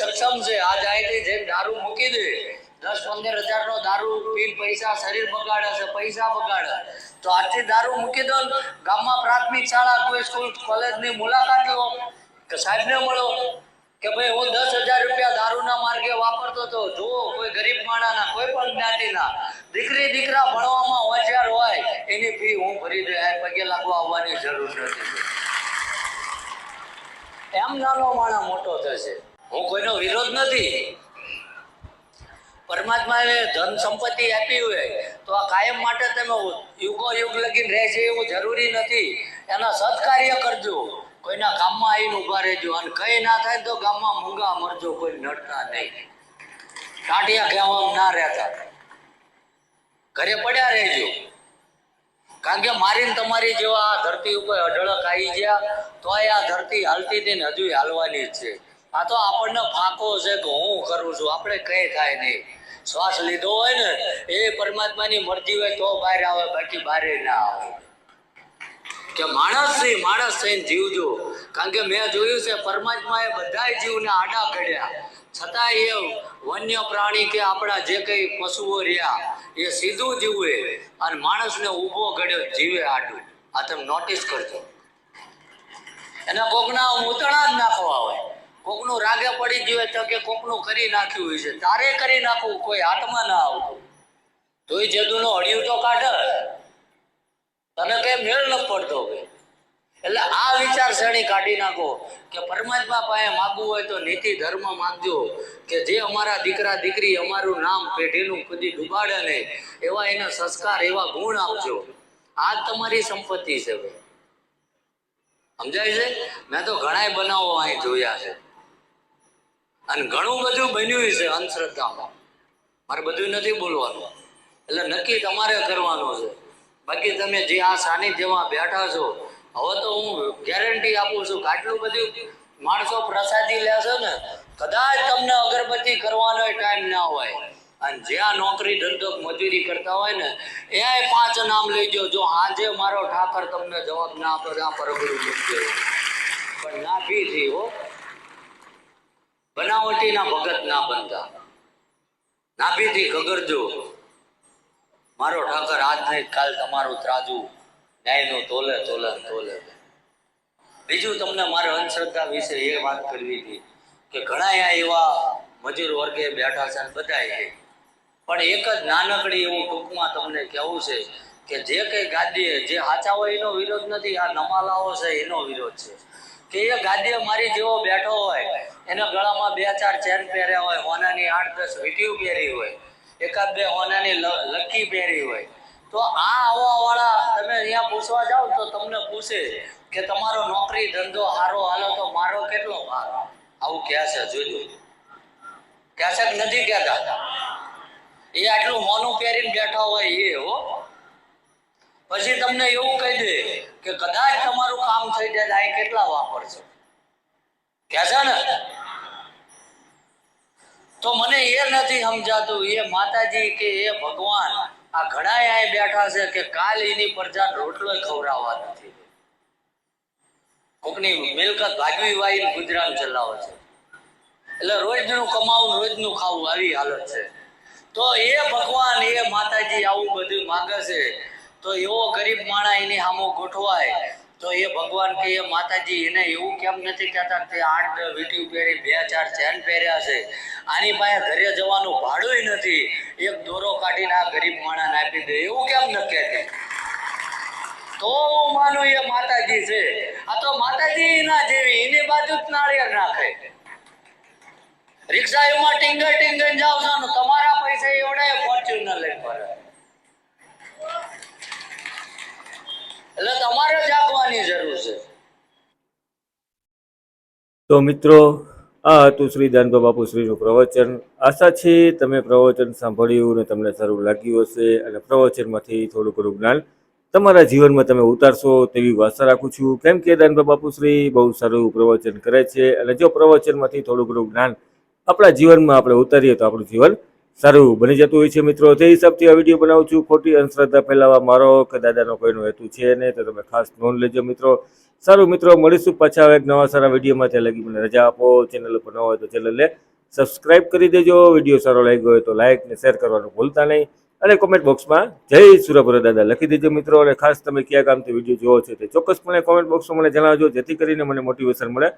સક્ષમ છે. આ અહીંથી જેમ દારૂ મૂકી દે. દસ પંદર હજાર નો દારૂ પીને પૈસા શરીર બગાડે છે, પૈસા બગાડે. તો આજથી દારૂ મૂકી દો ગામમાં પ્રાથમિક શાળા કોઈ સ્કૂલ, કોલેજની મુલાકાત લો. કે સાહેબને મળો. કે ભાઈ, હું દસ હજાર રૂપિયા દારૂના માર્ગે વાપરતો હતો. જુઓ, કોઈ ગરીબ માણાના, કોઈ પણ જ્ઞાતિના. દીકરી, દીકરા ભણવામાં હોશિયાર હોય, એની ફી હું ભરી દે પગે લાગવા આવવાની જરૂર નથી. એમ નાનો માણા મોટો થશે. હું કોઈનો વિરોધ નથી. પરમાત્માએ ધન સંપત્તિ આપી હોય તો આ કાયમ માટે તમે યુગો યુગ લગીને રહેશે એવું જરૂરી નથી. એના સત્કાર્ય કરજો. કોઈના ગામમાં આવીને ઊભા રહેજો. અને કઈ ના થાય તો ગામમાં મૂંગા મરજો, કોઈ નડતા નહીં. ટાંટિયા કહેવામાં ના રહેતા. ઘરે પડ્યા રહેજો. કારણ કે મારીને તમારી જેવા આ ધરતી ઉપર અઢળક આવી ગયા તો આ ધરતી હાલતી હતી ને હજુ હાલવાની જ છે. આ તો આપણને ફાંકો છે કે હું કરું છું? આપણે કઈ થાય નહીં. શ્વાસ લીધો હોય ને, એ પરમાત્માની મરજી હોય તો બહાર આવે, બાકી બહારે ના આવે. કે માણસથી માણસ થઈને જીવજો કારણ કે મેં જોયું છે, પરમાત્માએ બધાય જીવને આડા કર્યા. છતાં એ વન્ય પ્રાણી કે આપણા જે કઈ પશુઓ રહ્યા, એ સીધું જીવે અને માણસને ઊભો ઘડ્યો જીવે આડું. આ તમે નોટિસ કરજો. એને કોકના ઉતણા જ નાખવા હોય. કોકનું રાગે પડી ગયું હોય તો કે કોકનું કરી નાખ્યું હોય છે. તારે કરી નાખવું, કોઈ હાથમાં ના આવતું. તોય જેદુનો અડિયું તો કાઢે. તને કઈ મેળ ન પડતો કે. એટલે આ વિચારસરણી કાઢી નાખો કે પરમાત્મા પાસે માગવું હોય તો નીતિ ધર્મ માંગજો કે જે અમારા દીકરા દીકરી અમારું નામ પેઢીનું કદી ડૂબાડે નહીં, એવા એના સંસ્કાર, એવા ગુણ આપજો. આ તમારી સંપત્તિ છે ભાઈ. સમજાય છે? મેં તો ઘણાય બનાવો અહીં જોયા છે. અને ઘણું બધું બન્યું છે અંધશ્રદ્ધામાં. મારે બધું નથી બોલવાનું. એટલે નક્કી તમારે કરવાનું છે. બાકી તમે જે આ સાનિધ્યમાં બેઠા છો, હવે તો હું ગેરંટી આપું છું આટલું બધું માણસો પ્રસાદી લેશો ને, કદાચ તમને અગરબત્તી કરવાનો ટાઈમ ના હોય. અને જ્યાં નોકરી ધંધો મજૂરી કરતા હોય ને એ પાંચ નામ લેજો જો આજે મારો ઠાકર તમને જવાબ ના આપે આ પરગડું મૂકજો પણ ના ભી થઈ હો. બનાવટીના ભગત ના બનતા. નાભીથી ગગરજો. મારો ઠાકર આજ નહીં, કાલ તમારું ત્રાજુ. ન્યાયનું તોલે તોલે તોલે. બીજું તમને મારે અંધશ્રદ્ધા વિશે એ વાત કરવી હતી કે ઘણા એવા મજૂર વર્ગે બેઠા છે બધા છે. પણ એક જ નાનકડી એવું ટૂંકમાં તમને કહેવું છે કે જે કંઈ ગાદીએ, જે સાચા હોય એનો વિરોધ નથી, આ નમાલાઓ છે, એનો વિરોધ છે. કે એ ગાદીએ મારી જેવો બેઠો હોય એના ગળામાં બે ચાર ચેન પહેર્યા હોય, હોનાની આઠ દસ વીટીઓ પહેરી હોય, એકાદ બે હોનાની લકી પહેરી હોય. તો આ આવવા વાળા તમે અહીંયા પૂછવા જાઓ તો તમને પૂછે કે તમારો નોકરી ધંધો સારો હાલો તો મારો કેટલો ભાગ? આવું કહે છે જોજો. કહે છે નથી કહેતા. એ આટલું મોનું પહેરીને બેઠા હોય એ, હો. પછી તમને એવું કહી દે કે કદાચ તમારું કામ થઈ જાય તો કેટલા વાપરશો? કે તો મને એ નથી સમજાતું, એ માતાજી કે એ ભગવાન આ ઘણા અહીં બેઠા છે કે કાલ એની પ્રજા રોટલો ખવડાવવા નથી. કોકની મિલકત ભાગવી વાઈ ગુજરાન ચલાવે છે. એટલે રોજનું કમાવું, રોજનું ખાવું આવી હાલત છે. તો એ ભગવાન, એ માતાજી આવું બધું માગે છે. તો એવો ગરીબ માણા એની સામો ગોઠવાય. તો એ ભગવાન કે એ માતાજી એને એવું કેમ નથી કહેતા કે આઠ વીટી પહેરી, બે, ચાર ચેન પહેર્યા છે? આની પાસે ઘરે જવાનું ભાડું નથી. એક દોરો કાઢીને આ ગરીબ માણસ આપી દે. એવું કેમ ન કહેતી તો? માનો એ માતાજી છે. આ તો માતાજી ના જેવી, એની બાજુ જ નાળિયેર નાખે. રિક્ષાઓમાં ટીંગર ટીંગર જાવ છો તમારા પૈસા એવડે ફોર્ચ્યુનર લઈને ફરે. એટલે તમારે જાગવાની જરૂર છે. તો મિત્રો, આ હતું શ્રી દાનભા બાપુ શ્રીનું પ્રવચન. આશા છે તમે પ્રવચન સાંભળ્યું અને તમને સારું લાગ્યું હશે અને પ્રવચનમાંથી થોડું ઘણું જ્ઞાન તમારા જીવનમાં તમે ઉતારશો તેવી આશા રાખું છું. કેમ કે દાનભા બાપુ શ્રી બહુ સારું પ્રવચન કરે છે અને જો પ્રવચનમાંથી થોડું ઘણું જ્ઞાન આપણા જીવનમાં આપણે ઉતારીએ તો આપણું જીવન સારું, બની જતું હોય છે મિત્રો. તે હિસાબથી આ વીડિયો બનાવું છું, ખોટી અંધશ્રદ્ધા ફેલાવવા મારો કે દાદાનો કોઈનો હેતુ છે નહીં, તો તમે ખાસ નોંધ લેજો મિત્રો. સારું મિત્રો, મળીશું પાછા એક નવા સારા વિડીયોમાં ત્યાં લગી મને રજા આપો. ચેનલ ઉપર ન હોય તો ચેનલને સબસ્ક્રાઇબ કરી દેજો. વીડિયો સારો લાગ્યો હોય તો લાઇક ને શેર કરવાનું ભૂલતા નહીં. અને કોમેન્ટ બોક્સમાં જય સુરભર દાદા લખી દેજો મિત્રો. અને ખાસ તમે કયા કામથી વીડિયો જોવો છો તે ચોક્કસપણે કોમેન્ટ બોક્સમાં મને જણાવજો. જેથી કરીને મને મોટિવેશન મળે.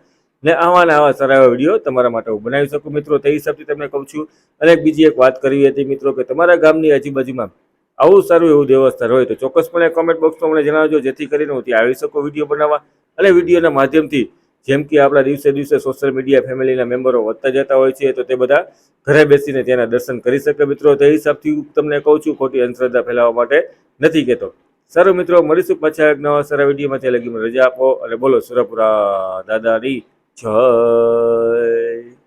ને આવા ને આવા સારા એવા વીડિયો તમારા માટે હું બનાવી શકું. મિત્રો, તે હિસાબથી તમને કહું છું, અને બીજી એક વાત કરવી હતી, મિત્રો, કે તમારા ગામની આજુબાજુમાં આવું સારું એવું દેવસ્થાન હોય તો ચોક્કસપણે કોમેન્ટ બોક્સમાં મને જણાવજો, જેથી કરીને હું ત્યાં આવી શકું વીડિયો બનાવવા. અને વિડીયોના માધ્યમથી જેમ કે આપણા દિવસે દિવસે સોશિયલ મીડિયા ફેમિલીના મેમ્બરો વધતા જતા હોય છે, તો તે બધા ઘરે બેસીને ત્યાંના દર્શન કરી શકે. મિત્રો, તે હિસાબથી હું તમને કહું છું, ખોટી અંધશ્રદ્ધા ફેલાવવા માટે નથી કહેતો. સારું, મિત્રો, મળીશું પાછા એક નવા સારા વિડીયોમાં. ત્યાં લગી રજા આપો અને બોલો, સુરપુરા દાદાની જય.